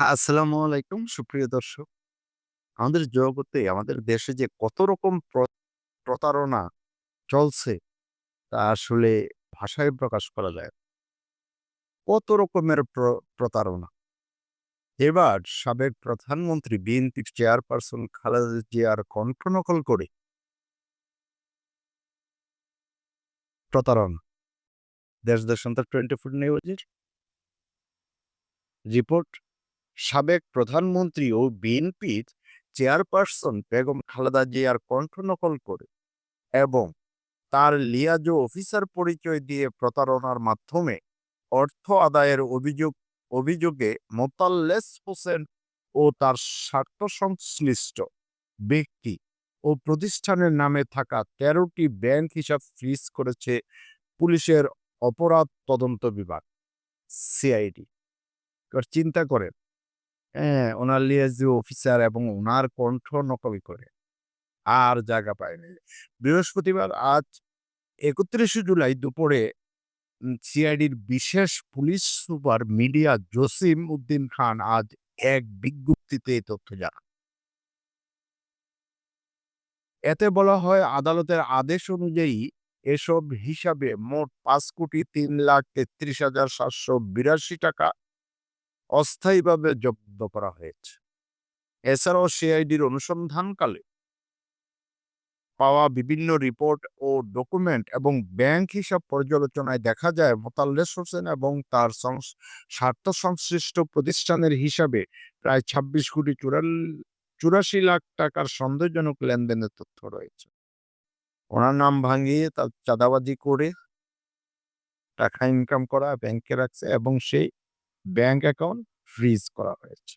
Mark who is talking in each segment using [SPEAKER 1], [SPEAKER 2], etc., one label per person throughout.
[SPEAKER 1] আসসালামু আলাইকুম সুপ্রিয় দর্শক। আমাদের জগতে, আমাদের দেশে যে কত রকম প্র, প্রতারণা চলছে, তা আসলে ভাষায় প্রকাশ করা যায়। কত রকমের প্র, প্রতারণা। এবার সাবেক প্রধানমন্ত্রী, বিএনপির চেয়ারপারসন খালেদা জিয়ার কণ্ঠ নকল করে প্রতারণা। দেশ দেশান্তর 24 নিউজের রিপোর্ট সাবেক প্রধানমন্ত্রী ও বিএনপির চেয়ারপারসন বেগম খালেদা জিয়ার কণ্ঠ নকল করে এবং তার লিয়াজো অফিসার পরিচয় দিয়ে প্রতারণার মাধ্যমে অর্থ আদায়ের অভিযোগ, অভিযোগে মোতাল্লেস হোসেন ও তার স্বার্থ সংশ্লিষ্ট ব্যক্তি ও প্রতিষ্ঠানের নামে থাকা তেরোটি ব্যাংক হিসাব ফ্রিজ করেছে পুলিশের অপরাধ তদন্ত বিভাগ, সিআইডি। চিন্তা করেন হ্যাঁ ওনার লিয়াজো অফিসার এবং ওনার কণ্ঠ নকল করে। আর জায়গা পায়নি। বৃহস্পতিবার আজ একত্রিশে জুলাই দুপুরে সিআইডির বিশেষ police super media Jasim Uddin Khan আজ এক বিজ্ঞপ্তিতে তথ্য জানান। এতে বলা হয়, আদালতের আদেশ অনুযায়ী এসব হিসাবে মোট পাঁচ কোটি তিন লাখ তেত্রিশ হাজার সাতশো বিরাশি টাকা অস্থায়ীভাবে জব্দ করা হয়েছে। এছাড়াও সিআইডির অনুসন্ধানকালে পাওয়া বিভিন্ন রিপোর্ট ও ডকুমেন্ট এবং ব্যাংক হিসাব পর্যালোচনায় দেখা যায় মোতাল্লেস হোসেন এবং তার স্বার্থ সংশ্লিষ্ট প্রতিষ্ঠানের হিসাবে প্রায় ছাব্বিশ কোটি চুরাশি লাখ টাকার সন্দেহজনক লেনদেনের তথ্য রয়েছে। ওনার নাম ভাঙিয়ে তার চাঁদাবাজি করে টাকা ইনকাম করা ব্যাংকে রাখছে এবং সেই ব্যাংক অ্যাকাউন্ট ফ্রিজ করা হয়েছে।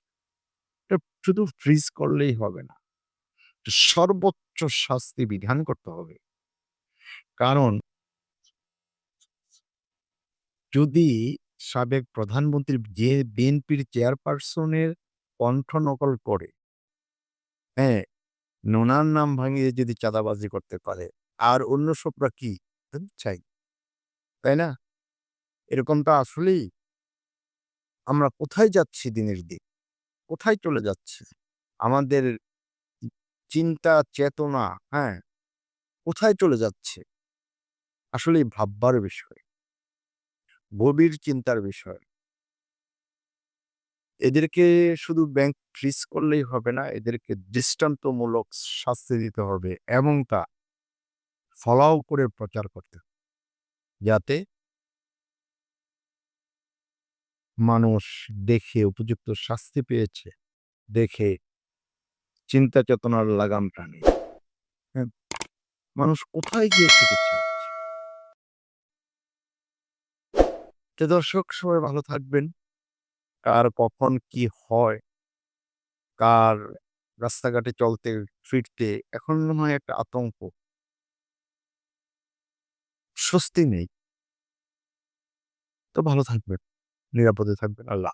[SPEAKER 1] শুধু ফ্রিজ করলেই হবে না সর্বোচ্চ শাস্তি বিধান করতে হবে। কারণ যদি সাবেক প্রধানমন্ত্রী যে বিএনপির চেয়ারপারসনের কণ্ঠ নকল করে হ্যাঁ নোনার নাম ভাঙিয়ে যদি চাঁদাবাজি করতে পারে, আর অন্য সবরা কি? চাই তাই না? এরকমটা আসলেই আমরা কোথায় যাচ্ছি দিনের দিন কোথায় চলে যাচ্ছে? আমাদের চিন্তা, চেতনা হ্যাঁ? কোথায় চলে যাচ্ছে? আসলে ভাববার বিষয়। গভীর চিন্তার বিষয়। এদেরকে শুধু ব্যাংক ফ্রিজ করলেই হবে না, এদেরকে দৃষ্টান্তমূলক শাস্তি দিতে হবে এবং তা ফলাও করে প্রচার করতে যাতে মানুষ দেখে উপযুক্ত শাস্তি পেয়েছে দেখে চিন্তা চেতনার লাগাম টানে। হ্যাঁ, মানুষ কোথায় গিয়ে চিকিৎসা তো দর্শক সবাই ভালো থাকবেন। কার কখন কি হয় কার রাস্তাঘাটে চলতে ফিরতে এখন মনে হয় একটা আতঙ্ক। স্বস্তি নেই। তো ভালো থাকবেন। নিরাপদে থাকবেন আল্লাহ।